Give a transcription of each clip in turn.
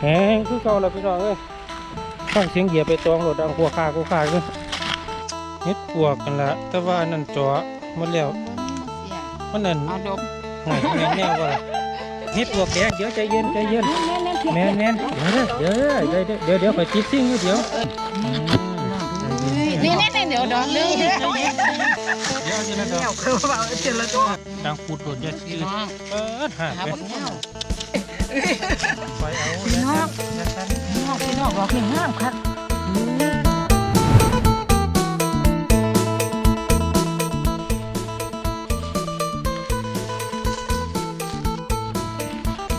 แหงคือเก่าแล้วพี่น้องเอ้ยฟังเสียงเหยียบไปตองรถดังหัวคากูคาคือเฮ็ดปวกกันละแต่ว่าอันนั่นจ่อหมดแล้วเสียมันนั่นเอาดมห่วยแม่นแน่ว่าล่ะเฮ็ดปวกแดงเดี๋ยวใจเย็นใจเย็นแม่นแม่นเดี๋ยวเด้อเดี๋ยวเดี๋ยวเดี๋ยวเดี๋ยวไปจิบซิ่งอยู่เดี๋ยวอืมใจเย็นนี่นี่นี่เดี๋ยวดอกนึงเดี๋ยวเอาทีละดอกคือว่าเจริญตัวดังปูดโดดอย่าพี่จืดน้องเปิดหาหาไป พี่น้องอย่าสั่นพี่น้องพี่น้องดอกนี่งามครับ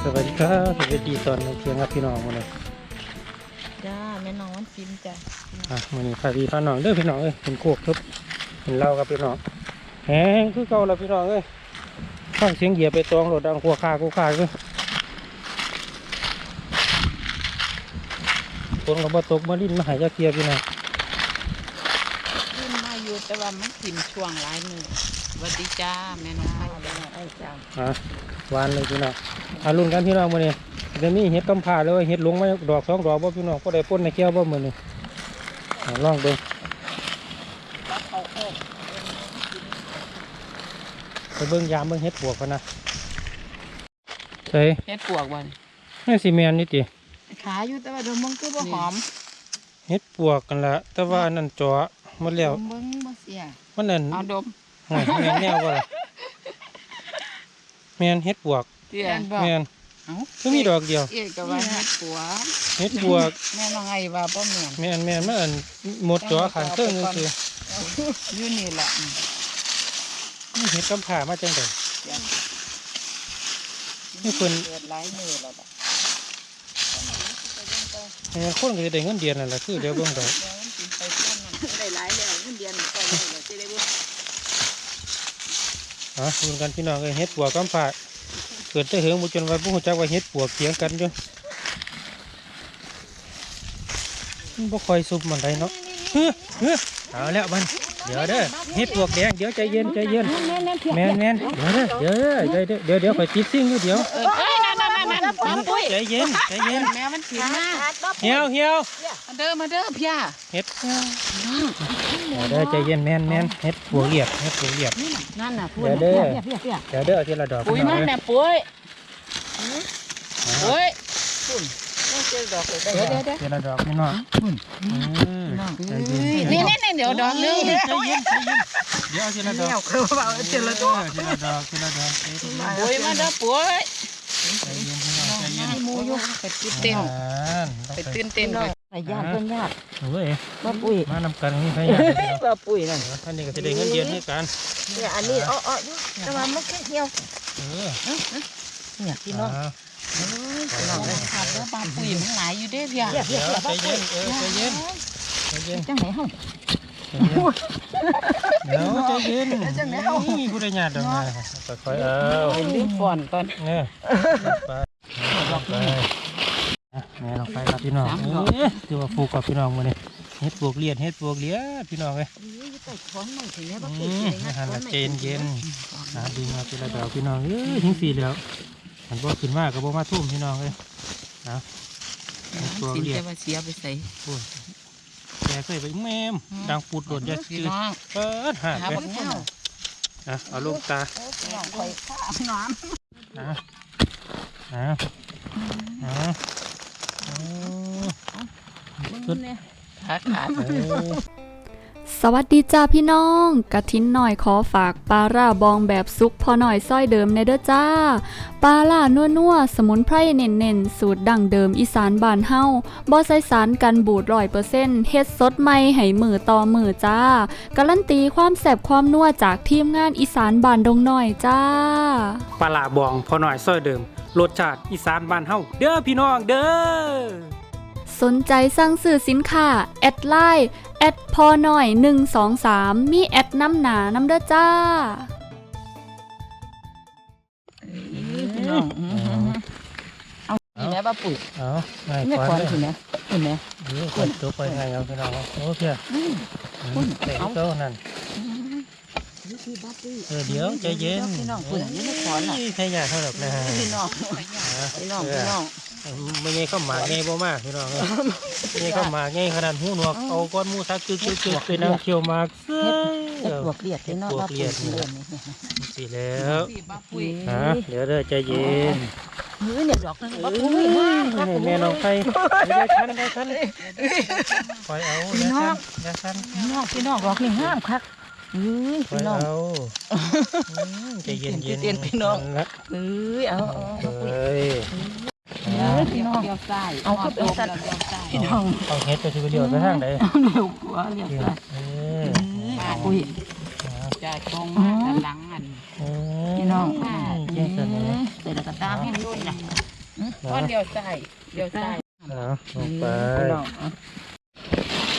สวัสดีครับสวัสดีตอนเที่ยงครับพี่น้องมื้อนี้จ้าแม่น้องวันฟินจ้ะอะมื้อนี้พาพี่พาน้องเด้อพี่น้องเอ้ยเป็นโคกครับเป็นเหล้ากับพี่น้องแหงคือเก่าแล้วพี่น้องเอ้ยฟังเสียงเหยียบไปตองรถดังหัวคากูคาคือ นก็บ่ตกมาลิ้นมาหายจักเทียพี่น้องขึ้นมาอยู่แต่ว่ามันกินช่วงหลายมือสวัสดีจ้าแม่น้องไอ้ไอ้จ้าอะหวานเลยพี่น้องอารุ่นกันพี่น้องมื้อนี้จะมีเห็ดกำพร้าเลยเห็ดหลงมาดอกสองดอกบ่พี่น้องก็ได้ป่นในแก้วบ่มือนี่ลองเบิ่งไปเบิ่งยามเบิ่งเห็ดปวกกันนะใช่เฮ็ดปวกบ่นนี่สิแม่นนี่ติ ขาอยู่แต่ว่าดมมึงคือบ่หอมเห็ดปวกกันละแต่ว่าอันนั้นจ่อหมดแล้วดมมึงบ่เสียมันนั่นเอาดมห่วยแม่นแนวบ่ล่ะแม่นเห็ดปวกเสียบ่แม่นเอ้าก็มีดอกเดียวเอ๊ะก็ว่าเฮ็ดปวกเห็ดปวกแม่น้องไอ้ว่าบ่แม่นแม่นแม่นมันอันหมดจ่อขันเครื่องนึงคืออยู่นี่แหละนี่เห็ดกำพร้ามาจังไดนี่เพิ่นเกิดหลายมือแล้วล่ะ แม่นคนก็สิได้เงินเดือนนั่นแหละคือเดี๋ยวเบิ่งดอกเดี๋ยวมันกินไปเท่านั้นได้หลายแล้วเงินเดือนก็ได้แล้วสิได้บ่อะเบิ่งกันพี่น้องเอ้ยเห็ดปวกกำพร้าเกิดแต่เหิงบ่จนว่าบ่ฮู้จักว่าเห็ดปวกเถียงกันอยู่มันบ่ค่อยสุบมันไดเนาะเฮ้อเฮ้อเอาแล้วมันเดี๋ยวเด้อเห็ดปวกแดงเดี๋ยวใจเย็นใจเย็นแม่นแม่นเดี๋ยวเด้อเดี๋ยวเด้อเดี๋ยวเดี๋ยวเดี๋ยวไปจิบซิ่งอยู่เดี๋ยว เออเอ้ยนั่นนั่นนั่นนั่นนั่นปุ้ยใจเย็นใจเย็นแม่มันกินมาเหี่ยวเหี่ยวมาเด้อมาเด้อพี่เห็ดเดี๋ยวเด้อใจเย็นแม่นแม่นเห็ดปวกเหยียบเห็ดปวกเหยียบนั่นน่ะพูดเดี๋ยวเด้อเดี๋ยวเด้อเอาทีละดอกปุ้ยพี่น้มัองนเอ้ยน่ะปุ้ยเอาปุ้ยปุ้ยเจอดอกเดี๋ยวเดี๋ยวเดี๋ยวทีละดอกพี่น้องอืมใจเย็นนี่นี่นี่เดี๋ยวดอกนึงใจเย็นใจเย็นเดี๋ยวเอาทีละดอกคือว่าเจอละตัวเออทีละดอกทีละดอกใจเย็นปุ้ยมาเด้อปุ้ย ใจเย็นพี่น้องใจเย็นให้มูอยู่ไปตื่นเต้นอ่าไปตื่นเต้นไปไปญาติเพิ่นญาติโอ้ยมาปุ้ยมานำกันนี่ใครอยากได้เนาะมาปุ้ยนั่นท่านนี้ก็จะได้เงินเดือนให้กันเนี่ยอันนี้อ้อๆอยู่แต่ว่ามันแค่เหี่ยวเออเนี่ยพี่น้องอ่าพี่น้องขาดแล้วปลาปุ้ยมันหลายอยู่เด้อเหี่ยวเดี๋ยวใจเย็นเออใจเย็นใจเย็นจังไหนเฮา เย็นเดี๋ยวใจเย็นนี่ผู้ใดญาติดอกไม้ค่อยๆเอาเป็นลืมฟอนก่อนเนี่ยไปลงไปอะแม่ลงไปครับพี่น้องเอ้ยถือว่าฟูกกับพี่น้องมาเนี่ยเฮ็ดปวกเลียดเฮ็ดปวกเลียดพี่น้องเอ้ยใส่ท้องหน่อยสิแม่บ่อืปุ้ยมอาหารละเจนเย็นนะดีมาพี่ละดอกพี่น้องเอ้ยทิ้งสีแล้วมันบ่ขึ้นมาก็บ่มาทุ่มพี่น้องเอ้ยนะเฮ็ดปวกสินเลียจะดมาเสียไปใส่แกเคยไปแม่มดังปูดโดดอยาพี่จืดน้องเปิดหาหาไปบักเงี้ยวอะเอาลูกตาน้องคอยข้ามน้อะอะอะอะำขาขาดเอ้ย สวัสดีจ้าพี่น้องกะทินหน่อยขอฝากปลาร่าบองแบบซุกพอหน่อยส้อยเดิมในเด้อจ้าปลาล่านัวนัวๆ สมุนไพรเน่นๆ สูตรดั้งเดิมอีสานบ้านเฮาบ่ใส่สารกันบูดร้อยเปอร์เซ็นต์เฮ็ดสดใหม่ให้มือต่อมือจ้า การันตีความแซ่บความนัวจากทีมงานอีสานบ้านดงน้อยจ้าปลาหลาบองพอหน่อยซ้อยเดิมรสชาติอีสานบ้านเฮาเด้อพี่น้องเด้อสนใจสั่งซื้อสินค้า แอดไลน์ แอดพอหน่อย 123 มีแอดน้ำหนาน้ำเด้อจ้า พี่น้องเอาอีแม่ป้าปุ๋ยเอาง่ายแม่กก่อว่านเลยสิแม่เห็นไหมเดี๋ยวกดตัวไปให้เอาพี่น้องเอาโอ้เพียอืมแต่เจ้นั่นเออเดี๋ยวใจเย็นพี่น้องปุ๋ยนี่ไม่ขอนอะเอ้ยใครอยากเท่าไหร่นะฮะพี่น้องพี่น้องพี่น้อง ไม่ใช่ข้าวหมากไงบ่มากพี่น้องเอ้ยไม่ใช่ข้าวหมากไงขนาดหูหนวกเอาก้อนหมูสักจึ๊กจึ๊กจึ๊กเป็นน้ำเคี่ยวหมากเซ้ยเฮ็ดบวกเลียดพี่น้องว่าปุ๋ยสิเล่นนี่สิแล้วพี่บ้าปุ้ยฮะเดี๋ยวเด้อใจเย็นเฮ้ยเนี่ยดอกนึงว่าปุ๋ยงามครับแม่น้องไข่ได้ทันได้ทันคอยเอาอย่าทันอย่าทันพี่น้องพี่น้องดอกนี่งามครับเฮ้ยคอยพี่น้องเอาอืมใจเย็นเย็นเย็นๆพี่น้องละเฮ้ยเอาเอาเอาเฮ้ย เฮ้ยพี่น้องเดียวใส่เอาเข้าไปสัตว์เดียวใส่พี่น้องเอาเฮ็ดไปสิไปเดียวไปทางไหนเร็วกว่าเรียบเดี๋ยวร้อยเออปุ๋ยจะตรงมาด้านหลังอันเออพี่น้องเจ๊งสันเลยเสร็จแล้วก็ตามให้รุ่นนะก้อนเดียวใส่เดียวใส่เอาลงไปพี่น้อง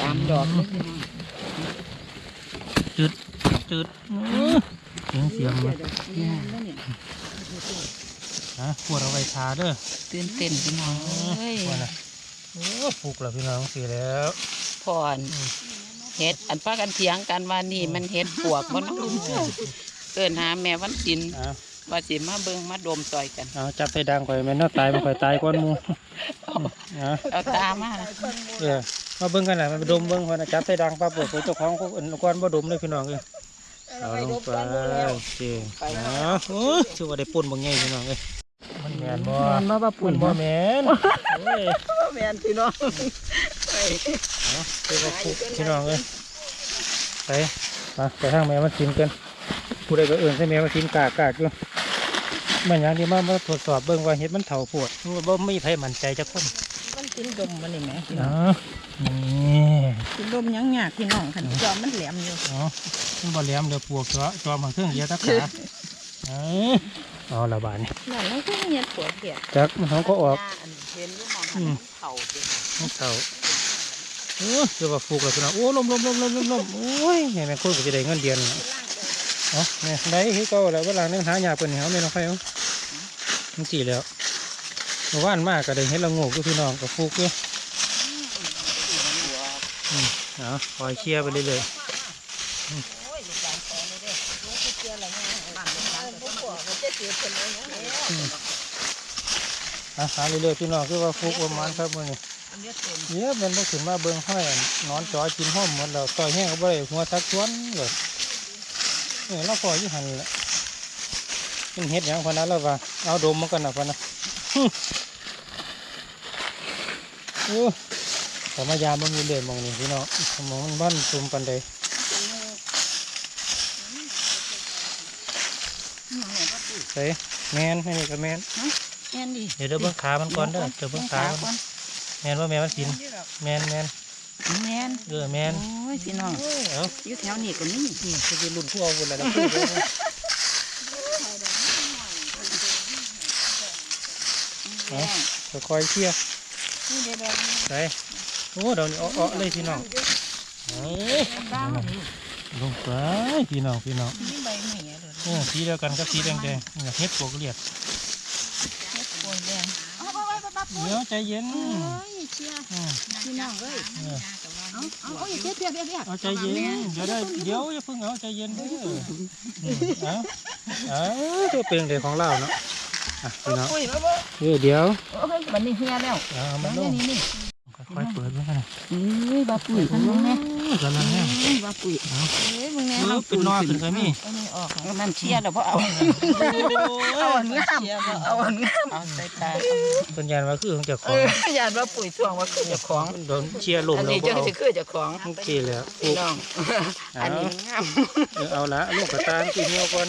ตามดอกเลยพี่น้องจุดจุดเสียงเสียงเลย นะปวดเอาไว้ทาเด้อตื่นเต้นพี่น้องเอ้ยว่านะโอ้ปลูกแล้วพี่น้องสิแล้วพรเฮ็ดอันพากันเถียงกันว่านี่มันเฮ็ดปวกบ่เน้องเกินหาแม่วันศิลป์เอาว่าสิมาเบิ่งมาดมซอยกันเอาจับใส่ดังข่อยแม่นเนาะตายมันข่อยตายก้อนหมูนะเอาตามาเออมาเบิ่งกันน่ะมาดมเบิ่งคนน่ะจับใส่ดังปั๊บเปิดเจ้าของก็อื่นก้อนบ่ดมเลยพี่น้องเอ้ยเอาลงไปเจีเอาโอ้ยชื่อว่าได้ปุ่นบ่ไงพี่น้องเอ้ยมัน แม่นบ่แมนบ่ว่าปุ๋ปุ่ยนบ่บ่แม่นเอ้ยแมนพี่น้องเอาไปกับผู้พี่น้องเลยไปมาไปทางแม่มากินกันผู้ใดก็เอื่นใส่แม่มากินกากกากอยู่มันอย่างที่มามาตรวจสอบเบิ่งว่าเห็ดมันเถาปวดบ่มีไผมั่นใจจักคนมันกินดมมันนี่แหมพี่น้เนาองะนี่กินดมยังยากพี่น้องคันจอมมันแหลมอยู่เนาะมันบ่แหลมเดี๋ยวปวกเจาะจอมมาเครื่องเดียวตะขาเอ้ย เอาละบาดนี่นั่นมันก็เงียบปวดเปียกจักมันเขาก็ออกเห็นอยู่หมองหันเข่าเด้อมันเถาโอ้ยเดี๋ยวว่าปลูกแล้วพี่น้องโอ้ลมลมลมลมลมลมโอ้ยแม่แม่คนก็จะได้เงินเดือนน่ะเอาเนี่ยได้คือเก่าแล้วเวลาเนื้อหายากเป็นเหวไม่ต้องไฟเอามันจีแล้วเมื่อวานมากก็ได้เห็นละโงกอยู่พี่น้องกับฟูกอยู่อืมเอาคอยเคลียร์ไปเรื่อยๆ อะหาเรื่อยๆพี่น้องคือว่าฟูกประมาณครับมื่อนี้เยอะเป็นต้องขึ้นมาเบิ้งห้อยนอนจอกินห้อมหมดแล้วต่อยแห้งก็บ่ได้หัวทักชวนเลยเนี่ยเราพออยู่หันแหละเป็นเห็ดหยังพอนั้นแล้วว่าเอาดมมากันนะพอนะฮึโอ้แต่มายามมันมีเดือดมองนี่พี่น้องมองมันบ้านซุ่มปันใด ใส่แมนให้นี่ก็แมนแม่นดิเดี๋ยวเดี๋ยวเบิ้งขามันก่อนเด้อเดี๋ยวเบิ้งขามันแมนว่าแมนมันกินแมนแมนแม่นเออแมนโอ้ยพี่น้องเอ้าอยู่แถวนี้ก็มีนี่จะเป็นรุ่นผู้เอาบุญอะไรนะพูดเลยนะเอาค่อยๆเชี่ยนี่เดี๋ยวเดี๋ยวใส่โอ้เดี๋ยวนี้อ้อๆเลยพี่น้องเอาลงไปพี่น้องพี่น้อง โอ้สีเดียวกันกับสีแดงๆนี่ล่ะเฮ็ดปวกเลียดปวดแดงเอาไปไปไปไปเดี๋ยวใจเย็นเอ้ยเชียร์อืมพี่น้องเอ้ยเออเอาเอาเอาอย่าเจ็บเปียกเปียกเปียกเอาใจเย็นเดี๋ยวได้เดี๋ยวอย่าเพิ่งเอาใจเย็นเด้ออืมเอาเอาตัวเป็นเด็กของเราเนาะอะพี่น้องปุ้ยแล้วบ่เออเดี๋ยวเอ้ยมันนี่เฮียแล้วเอามาลนี่งนี่นี่ ค่อยๆเปิดไว้กันนะเอ้ยบาปุ๋ยมันแม่กำลังแห้งเอ้ยบาปุ๋ยเอ้ยมึงแน่เออเป็นนอขึ้นก็มีเอานี่ออกนั่นเชียร์เดี๋ยวพ่อเอาโอ้เอายอันงามเอาอันงามเอาใส่ตาเป็นยันว่าคือของเจ้าขเอองออย่าว่าปุ๋ยช่วงว่าคือเจ้าของโดนเชียร์ลมอันเรานี้บ่จะเอาจะคือเจ้าของโอเคแล้วปลูพี่กน้องอันนี้งามเออเอาละลูกกระตามกินเหี่ยวก่อน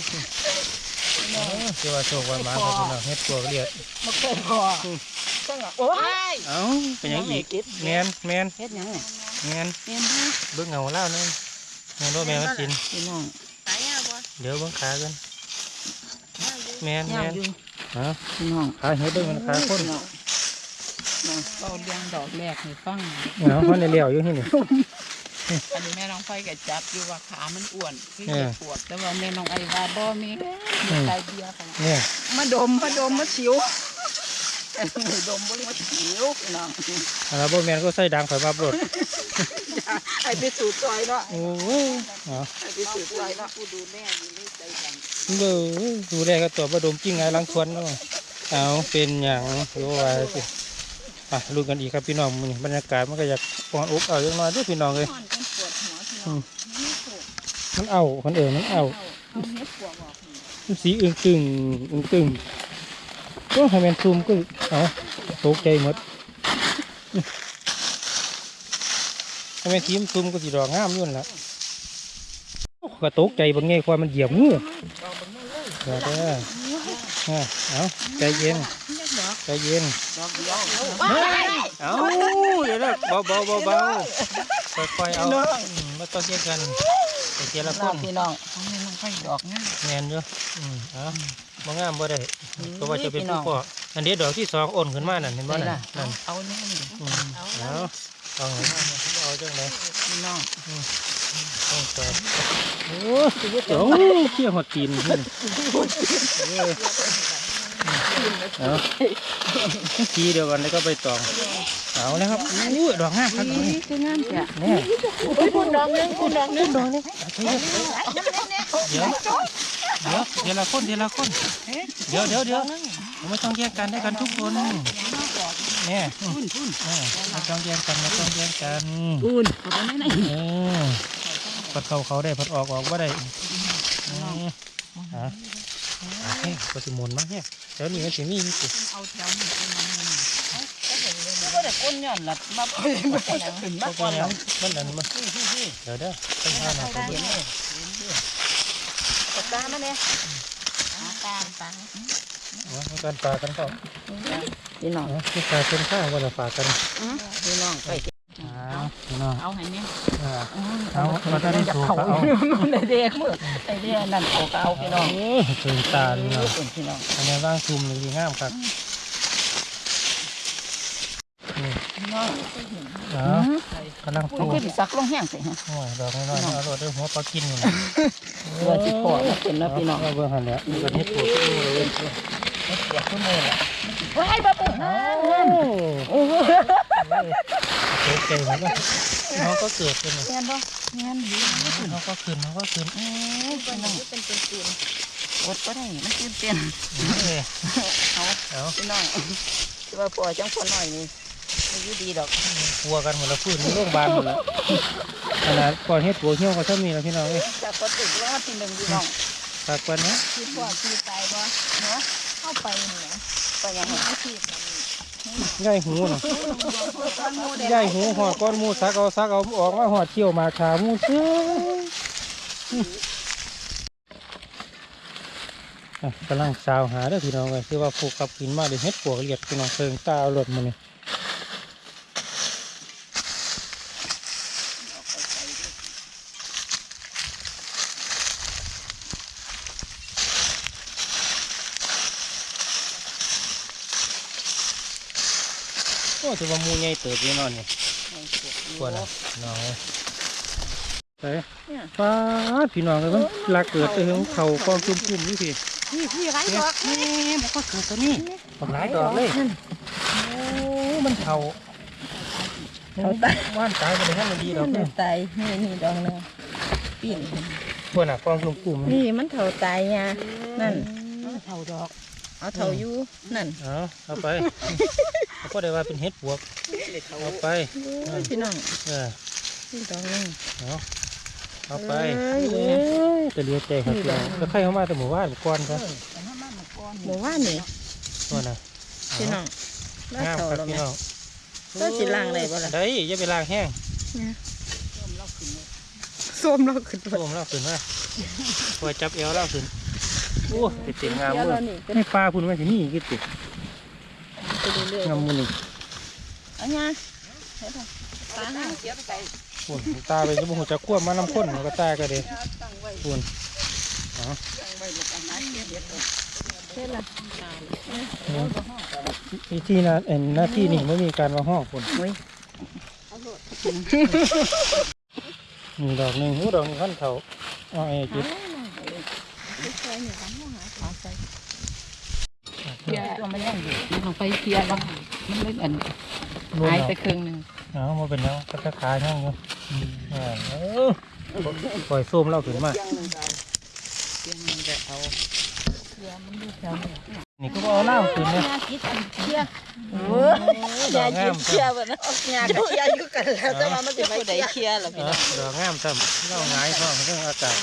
เออเจ้าว่าโชควันมาครับพี่น้องเฮ็ดตัวเรียดบ่เคยพอ จังอะโอ้ยเอ้าเป็นหยังอีกแมนแมนเฮ็ดหยังเนี่ยแมนเรียนดูเบิ่งเงาเล่านึงแมนว่าแมนมันกินพี่น้องเดี๋ยวเบิ่งขากันแมนแมยาวนอยู่ฮะพี่น้องขาเฮ็ดเบิ่งมันขาคนพี่น้องเราเลี้ยงดอกแรกให้ฟังเอาเขาในเลี้ยวอยู่ที่นี่ อันนี้แม่น้องไฟก็จับอยู่ว่าขามันอ้วนคือเออจะปวดแต่ว่าแม่น้องไอ้ว่าบ่มีมีใจเบียร์ค่ะเนี่ยมาดมมาดมมาชิว อันนี้ดมบ่ได้มาชิวพี่น้องแล้วบ่แมนก็ใส่ดังข่อยมาโปรดไอ้ไปสู่ซอยเนาะโอ้ยเอาไอ้ไปสู่ซอยเนาะผู้ดูแม่อยู่ในใจกันเบ้อดูแลก็ตัวบ่ดมจริงไงลังชวนเนาะเอาเป็นหยังรู้ว่าสิอะลุ้นกันอีกครับพี่น้องมื้อนี้บรรยากาศมันก็อยากปอนอบเอาอย่างน้อยเด้วยพี่น้องเลยนอนกันปวดหัวพี่น้องไม่ถูกมันเอาคนเอ่ยมันเอาเอาเฮ็ดปวดออกนี่มันสีอึ้งตึงอึ้งตึง ก็ให้แมนซูมก็เอาตกใจหมดให้แมนทีมซูมก็สีดอกงามอยุ่นนละโอ้ก็ตกใจบางไงความมันเหยียบงูเดี๋ยวเด้ออะเอาใจเย็นใจเย็นดอกเดียวเอาเดี๋ยวนะเบาเบาเบาเบาค่อยๆเอาอืมไม่ต้องเสียกันไปเทียละคน้องนพี่น้องเอาแม่น้องไปดอกง่ายแงนอยู่อืมเอะ บ่งามบ่ได้อืมเพราะว่าจะเป็นพี่น้ผู้องพ่ออันนี้ดอกที่สองอ่อนขึ้นมานั่นเห็นบ่ได้นั่นละนั่นเอาแน่นี่อืมเอาเอาให้มาเอาจังไดพี่น้องต้องต่อโอ้ยโอ้ยเขี้ยวหดตีนขึ้นเอ้ยเอาทีเดียวกันแล้วก็ไปตองเอาแล้วครับอู้ยดอกงามครับดอกนี้คืองามจ้ะเนี่ยคุณดอกนึงคุณดอกนึงดอกนึงเดี๋ยว เดี๋ยวเดี๋ยวละคนเดี๋ยวละคนเดี๋ยวเดี๋ยวเดี๋ยวไม่ต้องแยกกันได้กันทุกคนเนี่ยพุ่นพุ่นเออไม่ต้องแยกกันไม่ต้องแยกกันพุ่นเอาไปไหนไหนเออพัดเข้าเขาได้พัดออกออกว่าได้เออฮะเฮ้ยก็สิหมุนมาเนี่ยเดี๋ยวนี้มันสิมีอยู่สิเอาแถวนี้ก็ได้ก้นย้อนหลับมาเพิ่มมาขึ้นมาก็ก่อนยัแล้วงมันอันมาเดี๋ยวเด้อไปหาหน่อยไปลยตามาเนี่ยตาตาเอากันปลากันเขาพี่น้องเอาที่ปลาเป็นข้าววันละฝากันพี่น้องไปเอาพี่น้องเอาให้เนี่ยอ่าเอามาได้ถูกเอาในเด็กมือในเด็กนั่นเอาก็เอาพี่น้องโอ้ยตื่นตาเลยพี่น้องอันนี้ว่างซุ่มเลยดีงามครับพี่น้องกำลังมันปูคือสิซักลงแห้งสิฮะโอ้ยดอกน้อยๆเอาโรดด้วยหัวปลากินอยู่นะ เพื่อสิพอเป็นนะพี่น้องเอาเบิ่งหันแหล้วมันก็เฮ็ดปวดที่มือเลยเสียขึ้นเลยล่ะว้ายบ้าปุ๊บโอ้โหเจ๊เก่งเหมือนกันน้องก็เกิดเป็นเลยแม่นบ่แม่นดีน้องก็ขึ้นน้องก็ขึ้นเอ้ยพี่น้องเป็นเป็นตีนอดก็ได้มันตื่นเต้นเอ้ยเอาเอาพี่น้องคือว่าพอจังคนหน่อยนี่ ไม่อยู่ดีดอกกลัวกันหมดแล้วพูดในโรงพยาบาลหมดแล้วขนาดก่อนเฮ็ดปัวเหี่ยวก็ชอบมีแล้วพี่น้องเอ้ยจากคนติดแล้วทีหนึ่งพี่น้องฝากกันนะคิดว่าที่ตายบ่เนาะเข้าไปเนี่ยไปยังไงไม่คิดย่ายหูน่ะย่ายหูหอดก้อนหมูซักเอาซักเอาออกมาหอดเที่ยวมาขาหมูเสื้อะกำลังสาวหาเด้อพี่น้องเลยคือว่าผูกกับกินมาเดี๋ยวเฮ็ดปวกเลียดพี่น้องเพิงตาเอาหลดมานี่ โอ้ถือว่าหมูใหญ่เติบอยู่เนอนนี่กวนอะน้องเอ้ยไปป้าดพี่น้องเลยมันลากเกิดไปถึงเขากองจุ่มๆนี่พี่พี่พี่ไรเนี่ยดอกนี่มันก็เกิดตัวนี้บักหลายดอกเลยโอ้มันเข่าว่านตายไปเลยให้มันดีดอกเนี่ยตายนี่นี่ดอกนึงปีนพวกน่ะกองจุ่มกลุ่มๆนี่มันเท่าตายไงนั่นเท่าดอกเอาเท่าอยู่นั่นเอาเอาไป เอาก็ได้ว่าเป็นเห็ดปวกเอาไปพี่น้องเออนี่ดอกนึงเอาเอาไปเอ้ยเอ้ยจะเลียใจครับพี่น้องแล้วใครเข้ามาแต่หมู่บ้านก่อนครับหมู่ว่านนี่ตัวน่ะพี่น้องแล้วงามเท่าครับแล้วพี่แม่น้องก็สิล้างได้บ่ล่ะได้อย่าไปล้างแห้งส้มเราขึ้นโอ้มเล่าขึ้นมาคอยจับเอวเล่าขึ้นโอ้ติดเต็มงามเดี๋ยวเลเรายนี่เป็นให้ปลาพุ่นมาสินี่กี่ติด ไปเรื่อยงามมันนี่ๆเอาไงตาหางปุ่นตาไปจะบุหัวจะควบมาน้ำข้นมันก็ตายก็เด้ปุ่นเฮ็ดละอีที่นะเอ็นหน้าที่นี่ไม่มีการมาห้องปุ่นมีดอกหนึ่งหูดอกหนึ่งขั้นเขาเอาไอ้จิต เพียตัวมันยังอยู่ลงไปเพียร์บ้างมันเล็กอันหายไปครึ่งหนึ่งเอมาเป็นแล้วก็จะขายห้องอยู่อ่าเออปล่อยส้มเล่าถึงมาเพียงมันจะเอาเียมันดูแถวนี่ก็เอาน้ำขึ้นเนี่ยเอออย่าหยิบเชียร์บ่นะยาเชียร์อยู่กันแล้วแต่ว่ามันสิไปผู้เชียร์ล่ะพี่น้องดอกงามซ้ำเราหงายท้องเรื่องอากาศ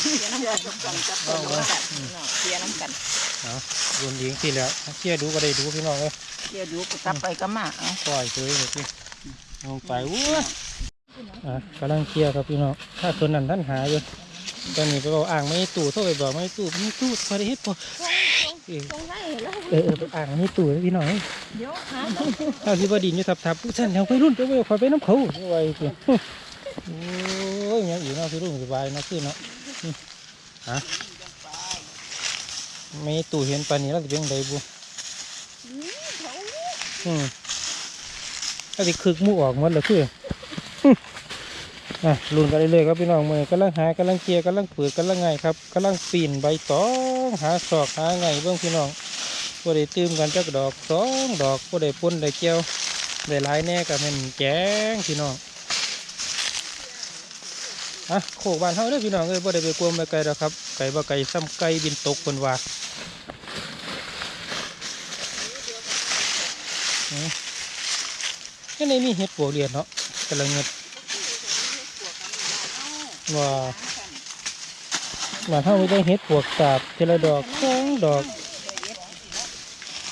เชียร์น้ำกันกันจับเอาไว้เคลียร์น้ำกัน เอารุนยิงสิแล้วเชี่ยดูก็ได้ดูพี่น้องเลยเคลียร์ดูก็กลับไปก็มาเอาปล่อยเฉยเลยพี่ลงไปวัวอะกำลังเคลียร์ครับพี่น้องถ้าคนนั้นท่านหาอยู่ตอนนี้ไปบอกอ่างไม่ให้ตู้โทรไปบอกไม่ให้ตู้ไม่ตู้พอได้เฮ็ดพอเออตรงไหนแล้วเออเออไปอ่างไม่ให้ตู้เลยพี่น้องเอ้ยเดี๋ยวหาถ้าสิบดินอยู่ทับทับผู้ชันยังไปรุ่นจะไปคอยไปน้ำเขาไว้พี่โอ้ยยังอยู่เนาะพี่รุ่นสบายเนาะขึ้นเนาะอืมฮะ ไม่ให้ตู้เห็นปานนี้แล้วจะเป็นไงบุอืมถ้าสิคึกหมูออกหมดเลยคืออะลุนกันเรื่อยๆครับพี่น้องมือกำลังหากำลังเคลียร์กำลังเปิดกำลังไงครับกำลังปีนใบตองหาศอกหาไงเบื้องพี่น้องก็ได้ตื่มกันจักดอกสองดอกก็ได้ปนได้เกี่ยวได้หลายแน่กับมันแจ้งพี่น้องอะโคกบ้านเฮาเด้อพี่น้องเอ้ยบ่ได้ไปกวมไปไกลดอกครับไก่บ่ไก่ซ้ำไก่บินตกคนว่า แค่นี้มีเห็ดปวกเรียนเนาะกำลังเห็ดว่าบ้านเฮาไม่ได้เฮ็ดปวกสาบเทละดอกสองดอก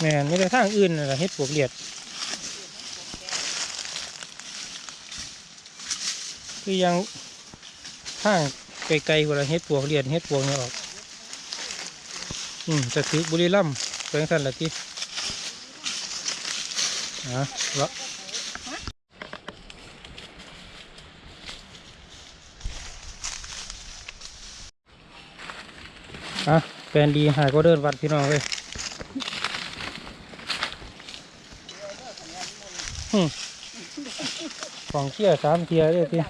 แม่นไม่ได้ทางอื่นนะเฮ็ดปวกเลียดคือยังทางไกลๆกว่าเฮ็ดปวกเลียดเฮ็ดปวกเนี่ยออก อืมจะถือบุรีรัมย์เป็นสันละที นะและอะแฟนดีหายก็เดินวัดพี่น้องเลยหึของเชี่ยสามเทียเลยพี่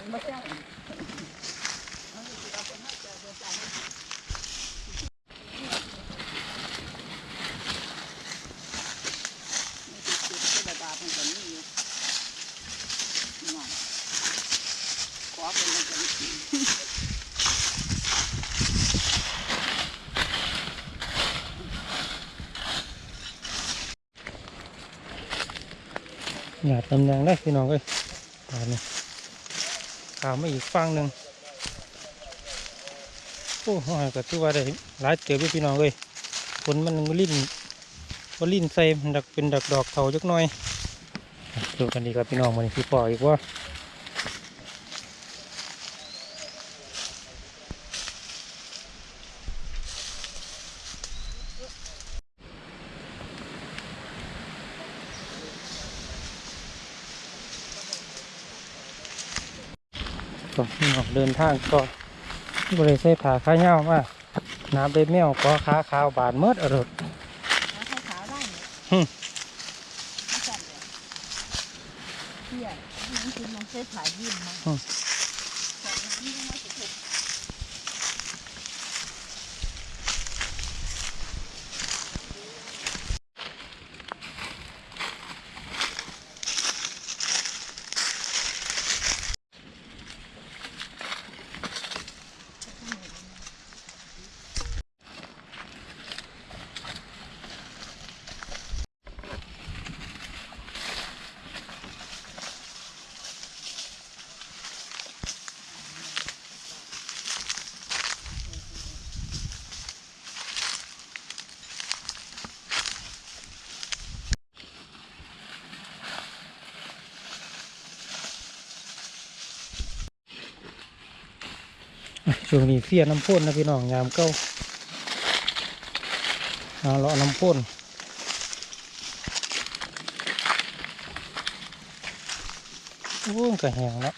หยาดตำแหน่งได้ พี่น้องเลยตอนนี้ข่าวมาอีกฟังหนึ่งโอ้โหก็ถือว่าได้หลายเติบอยู่พี่น้องเอ้ยฝนมันลิ้นว่าลิ้นใส่มันดักเป็นดักดอกเถาจักหน่อยดูกันดีครับพี่น้องมันพี่ปล่อยอีกว่า เดินทางก็บริใส่ผ้าขาเงาวมาน้ำเบ็ดแมวก็ขาขาวบาดเมดอรดขาวได้หึไม่จับเลยเชียร์มันคือมันเส้นถ่ายยิ้มมา ช่วงนี้เฟียน้ำพ่นนะพี่น้องยามเก้าเอาเลาะน้ำพ่นโอ้กระแหงแล้ว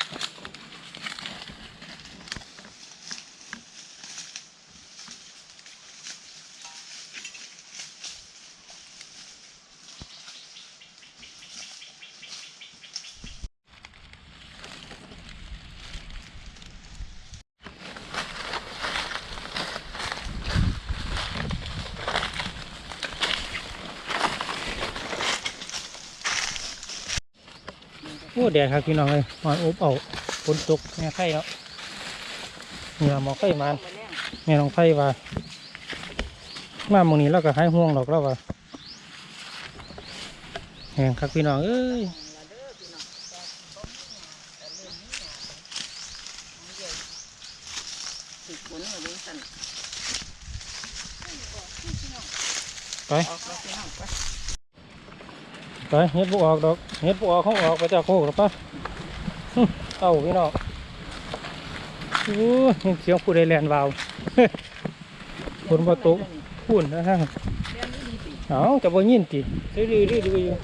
โอ้แดดครับพี่น้องเลยมาอบเอาฝนตกแม่ไข่เนาะเหงื่อหมอไข่มันแม่น้องไข่ว่ามาหมองนี้เราก็หายห่วงหรอกเราว่าแหงครับพี่น้องเอ้ยไป เฮ็ดบุออกดอกเฮ็ดบุออกเขาออกไปจากโคกหรอปะเอาพี่น้องโอ้ยเห็นเสียงผู้ใดแลนวาวฝนบ่ตกพุ่นนะฮะเอาจะบ่ยินติดื้อดื้อดื้อดื้ออยู่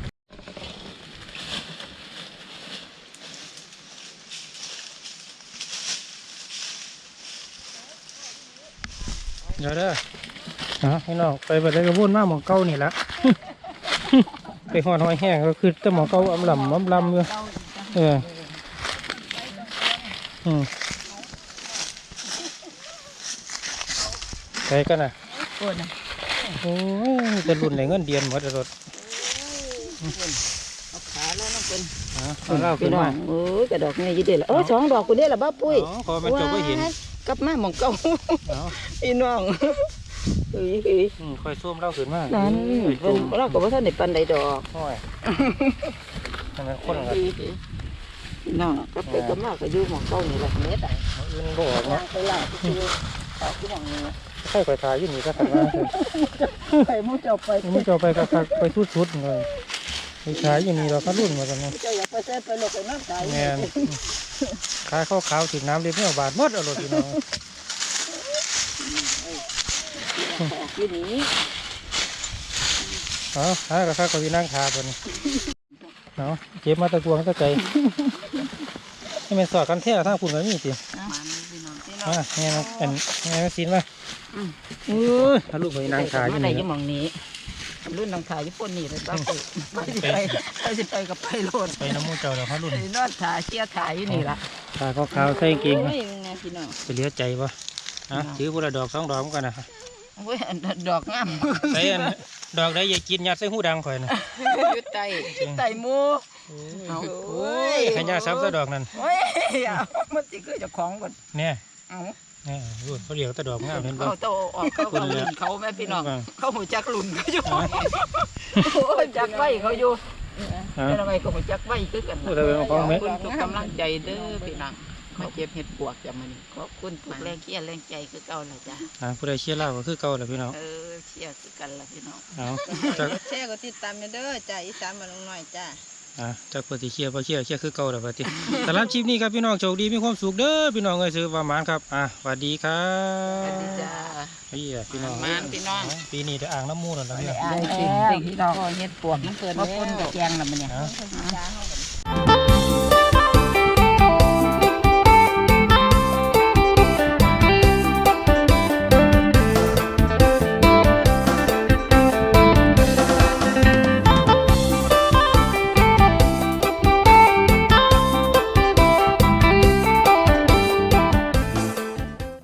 เดี๋ยวเด้อฮะพี่น้องไปไปได้กระวุ่นมากหมองเก่านี่ละ ไปหอดหอยแห้งก็คือแต่หมองเก่าอำลำอำลำอยู่เก้าอีกจ้ะเอออืมไปกันนะโอ้ยนะโอ้ยจะรุ่นไหนเงินเดือนหมดแล้วรถเอาขาแล้วน้องเป็นอะเอาเล่าขึ้พี่นน้อมางเอ้ยกระดอกนี่ยี่เด็ดละเออสองดอกกูเด็ดละบ้าปุ้ยอ๋อขอมันจบไว้เห็นว้ายกลับมาหมองเก่าเอาพี่น้อง เอ้ยเอ้ยอืมค่อยส้วมเล่าขึ้นมานั่นเอ้ยเพิ่นส้มเราก็บ่ทันได้ปันใดดอกห้อยทำไมคนกันพี่น้องก็ไปก็มาก็อยู่หมองเก่านี่แหละเม็ดอะเอาอื่นบ่ออกเนาะไปล่าที่คือออกที่หมองนี้ใช่ข่อยทายอยู่นี่ก็ขันมาเถอะไปมู่เจ้าไปนี่มันจะเอาไปกักๆไปสุดๆเลยไปขายอยู่นี่เราก็รุ่นมากันเนาะเจ้าอยากไปใส่ไปโลกไปน้ำตายแม่นขายข้าวขาวติดน้ำเรียบเนี่ยบาทหมดเอารถพี่น้อง ออกที่นี้เอาหากระคักกับพี่นั่งขาบนเอาเก็บมาตะกวงตะไกให้มันสอดกันแท้ทางคุณกันนี่สิมันพี่น้องพี่น้องอะแม่นะเป็นแม่สินมาโอ้ยถ้าลูกไปนั่งขาอยู่ไหนนี่ยี่หมองนี้รุ่นนางขายญี่ปุ่นนี่เลยต้องไปไปไปสิไปกับไปโลดไปน้ำมูเจ้าเดี๋ยวเขารุ่นไปนอนถ่ายเชียร์ถ่ายอยู่นี่ล่ะขาขาวขาวๆใส่กางเกงโอ้ยไงพี่น้องจะเหลือใจปะอะถือพวกละดอกสองดอกเหมือนกันนะ โอ้ยอันดอกงามใส่อันดอกได้ยายกินยัดใส่หูดังข่อยนะอยู่ไตไตหมูเอาโอ้ยขยะซับซะดอกนั่นโอ้ยเอามันสิคือเจ้าของก่อนเนี่ยเอาเนี่ยรุ่นเขาเรียกแตะดอกงามเห็นปะเขาโตออกเขาเขาลุ่นเขาแม่พี่น้องเขาหูจักลุ่นเขาอยู่โอ้ยจักไว้เขาอยู่อะเป็นอะไรก็หูจักไว้คือกันโอ้ยแต่เป็นของแม่ขอบคุณทุกกำลังใจเด้อพี่น้อง มาเจ็บเห็ดปวกจ้ะมันขอบคุณทุกแรงเชียร์แรงใจคือเก่าละจ้ะอะผู้ใดเชื่อเล่าก็คือเก่าแหละพี่น้องเออเชียร์คือกันละพี่น้องเอาจากแช่ก็ติดตามเด้อจ้าอีสานมาลงหน่อยจ้าอะจากปฏิเชียร์พอเชียร์เชียร์คือเก่าแหละปฏิสำหรับคลิปนี้ครับพี่น้องโชคดีมีความสุขเด้อพี่น้องเอ้ยซื้อประมาณครับอะสวัสดีครัสวัสบดีจ้าพี่อะพี่น้องประมาณพี่น้องปีนี้ได้อ่างน้ำมูนแล้วนะพี่น้องได้กินได้พี่น้องเฮ็ดปวกมันเกิดมาปนกับแกงละมันเนี่ยอะจ้าเขา